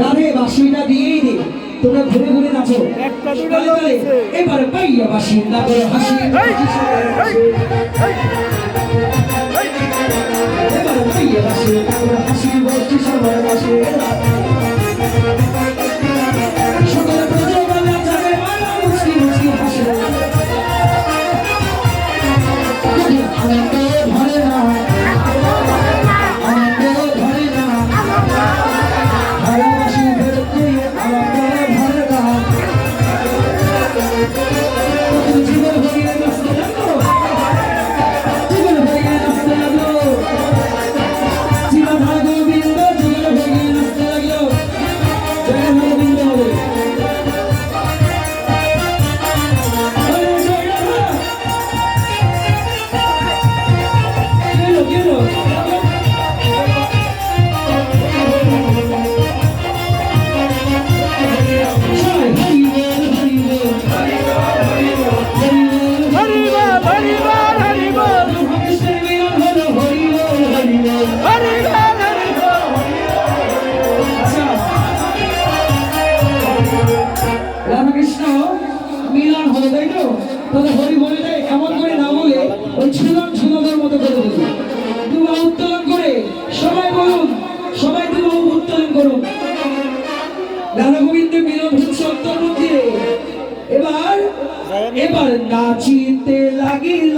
রাধে বাসিটা দিয়েই দে তোমরা ঘুরে ঘুরে নাচো। এবার পাইয়া বাসিন্দা করে হাসি। এবার পাইয়া বাসিন্দা করে হাসি। বসছি সবার পাশে রামকৃষ্ণ, মিলন হলো, তাই তো? হরি এমন করে না বলে ওই মতো করে বলি দুবা উত্তোলন করে সবাই বলুন, সবাই দুবা উত্তোলন করুন। গোবিন্দ মিলন হচ্ছে এবার এবার নাচিতে লাগিল।